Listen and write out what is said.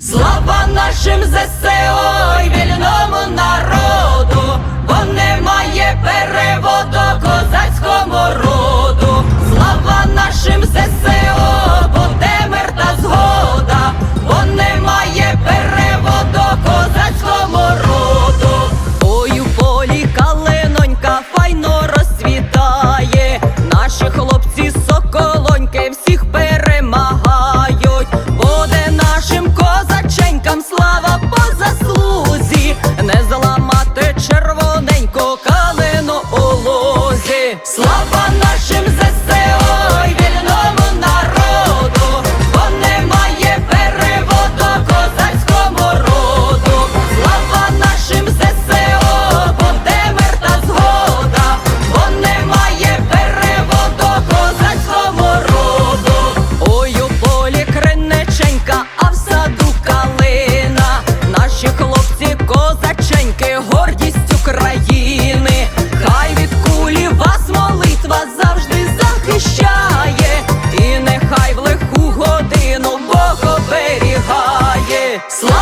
Слава нашим ЗСО і вільному народу, бо немає переводу козацькому роду. Слава нашим ЗСО, бо де мир та згода, бо немає переводу козацькому роду. Ой, у полі калинонька файно розцвітає. Наші хлопці соколоньки всіх перемагають. Слава нашим ЗСО вільному народу, бо немає переводу козацькому роду. Слава нашим ЗСО, бо де мир та згода, бо немає переводу козацькому роду. Ой, полі криниченька, а в саду калина. Наші хлопці козаченьки, гордість України. І